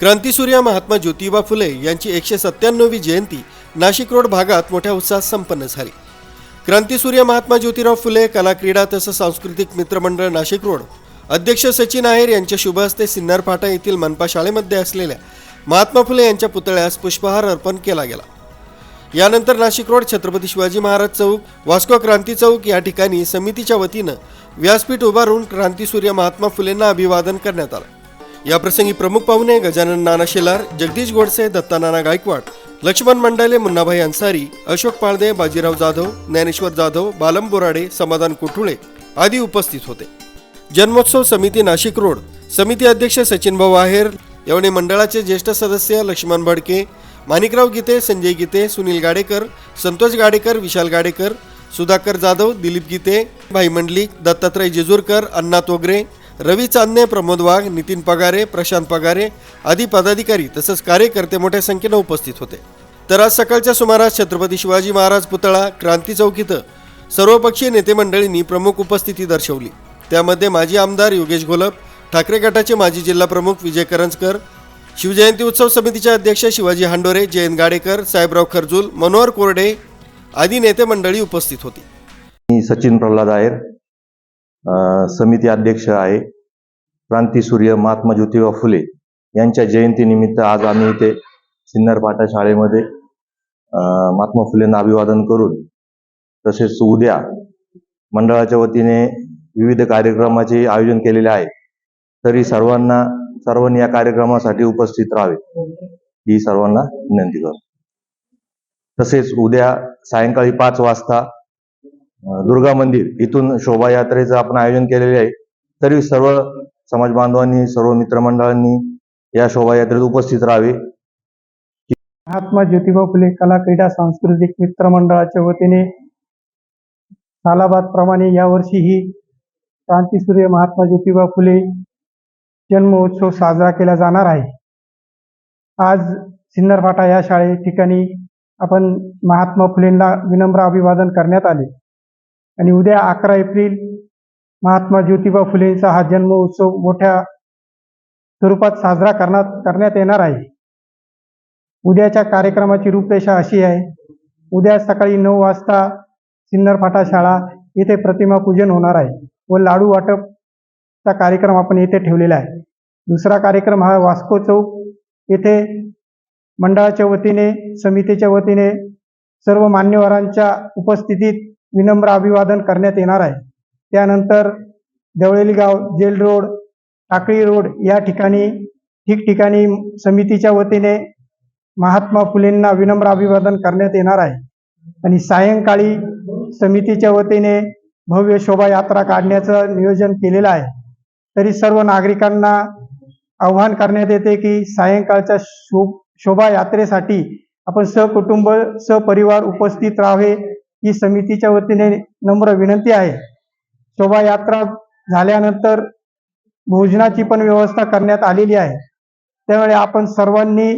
क्रांतीसूर्य महात्मा ज्योतिबा फुले यांची एकशे सत्त्याण्णवी जयंती नाशिक रोड भागात मोठ्या उत्साहात संपन्न झाली. क्रांतीसूर्य महात्मा ज्योतिराव फुले कला क्रीडा तसंच सांस्कृतिक मित्रमंडळ नाशिक रोड अध्यक्ष सचिन आहेर यांच्या शुभ हस्ते सिन्नर फाटा येथील मनपा शाळेमध्ये असलेल्या महात्मा फुले यांच्या पुतळ्यास पुष्पहार अर्पण केला गेला. यानंतर नाशिक रोड छत्रपती शिवाजी महाराज चौक वास्को क्रांती चौक या ठिकाणी समितीच्या वतीनं व्यासपीठ उभारून क्रांतीसूर्य महात्मा फुलेंना अभिवादन करण्यात आलं. याप्रसंगी प्रमुख पाहुणे गजानन नाना शेलार जगदीश गोडसे दत्ता नाना गायकवाड लक्ष्मण मंडाले मुन्नाभाई अन्सारी अशोक पाळदे बाजीराव जाधव ज्ञानेश्वर जाधव बालम बोराडे समाधान कुठुळे आदी उपस्थित होते. जन्मोत्सव समिती नाशिक रोड समिती अध्यक्ष सचिन भाऊ आहेर यावेळी मंडळाचे ज्येष्ठ सदस्य लक्ष्मण भडके माणिकराव गीते संजय गीते सुनील गाडेकर संतोष गाडेकर विशाल गाडेकर सुधाकर जाधव दिलीप गीते भाई मंडलिक दत्तात्रय जेजूरकर अण्णा तोगरे रवी चांदणे प्रमोद वाघ नितीन पगारे प्रशांत पगारे आदी पदाधिकारी तसंच कार्यकर्ते मोठ्या संख्येनं उपस्थित होते. तर आज सकाळच्या सुमारास छत्रपती शिवाजी महाराज पुतळा क्रांती चौक इथं सर्वपक्षीय नेते मंडळींनी प्रमुख उपस्थिती दर्शवली. त्यामध्ये माजी आमदार योगेश घोलप ठाकरे गटाचे माजी जिल्हा प्रमुख विजय करंजकर शिवजयंती उत्सव समितीचे अध्यक्ष शिवाजी हांडोरे जयंत गाडेकर साहेबराव खरजूल मनोहर कोरडे आदी नेते मंडळी उपस्थित होती. मी सचिन प्रल्हाद आहेर समिती अध्यक्ष आहे. क्रांती सूर्य महात्मा ज्योतिबा फुले यांच्या जयंतीनिमित्त आज आम्ही इथे सिन्नर पाटा शाळेमध्ये महात्मा फुलेंना अभिवादन करून तसेच उद्या मंडळाच्या वतीने विविध कार्यक्रमाचे आयोजन केलेले आहे. तरी सर्वांना सर्वांनी या कार्यक्रमासाठी उपस्थित राहावे. ही सर्वांना विनंती करतो. तसेच उद्या सायंकाळी पाच वाजता दुर्गा मंदिर इथून शोभायात्रेचं आपण आयोजन केलेले आहे. तरी सर्व समाज बांधवांनी सर्व मित्रमंडळांनी या शोभायात्रेत उपस्थित राहावे. महात्मा ज्योतिबा फुले कला क्रीडा सांस्कृतिक मित्र मंडळाच्या वतीने सालाबादप्रमाणे यावर्षीही क्रांतीसूर्य महात्मा ज्योतिबा फुले जन्मोत्सव साजरा केला जाणार आहे. आज सिन्नरफाटा या शाळे ठिकाणी आपण महात्मा फुलेंना विनम्र अभिवादन करण्यात आले. आणि उद्या अकरा एप्रिल महात्मा ज्योतिबा फुलेंचा हा जन्म उत्सव मोठ्या स्वरूपात साजरा करण्यात करण्यात येणार आहे. उद्याच्या कार्यक्रमाची रूपरेषा अशी आहे उद्या सकाळी नऊ वाजता सिन्नर फाटा शाळा येथे प्रतिमा पूजन होणार आहे व लाडू वाटपचा कार्यक्रम आपण येथे ठेवलेला आहे. दुसरा कार्यक्रम हा वास्को चौक येथे मंडळाच्या वतीने समितीच्या वतीने सर्व मान्यवरांच्या उपस्थितीत विनम्र अभिवादन करण्यात येणार आहे. त्यानंतर देवळेली गाव जेल रोड टाकळी रोड या ठिकाणी ठिकठिकाणी समितीच्या वतीने महात्मा फुलेंना विनम्र अभिवादन करण्यात येणार आहे. आणि सायंकाळी समितीच्या वतीने भव्य शोभायात्रा काढण्याचं नियोजन केलेलं आहे. तरी सर्व नागरिकांना आव्हान करण्यात येते की सायंकाळच्या शो शोभायात्रेसाठी आपण सहकुटुंब सहपरिवार उपस्थित राहावे ही समितीच्या वतीने नम्र विनंती आहे. शोभायात्रा झाल्यानंतर भोजनाची पण व्यवस्था करण्यात आलेली आहे. त्यामुळे आपण सर्वांनी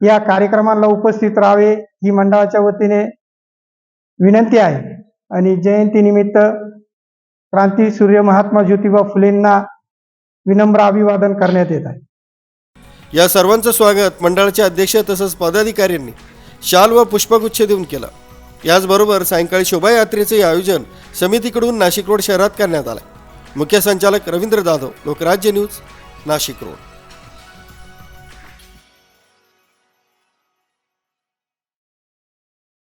या कार्यक्रमाला उपस्थित राहावे ही मंडळाच्या वतीने विनंती आहे. आणि जयंतीनिमित्त क्रांती सूर्य महात्मा ज्योतिबा फुलेंना विनम्र अभिवादन करण्यात येत आहे. या सर्वांचं स्वागत मंडळाचे अध्यक्ष तसंच पदाधिकाऱ्यांनी शाल व पुष्पगुच्छ देऊन केलं. याचबरोबर सायंकाळी शोभायात्रेचे आयोजन समितीकडून नाशिक रोड शहरात करण्यात आलं मुख्य संचालक रवींद्र जाधव लोकराज्य न्यूज नाशिक रोड.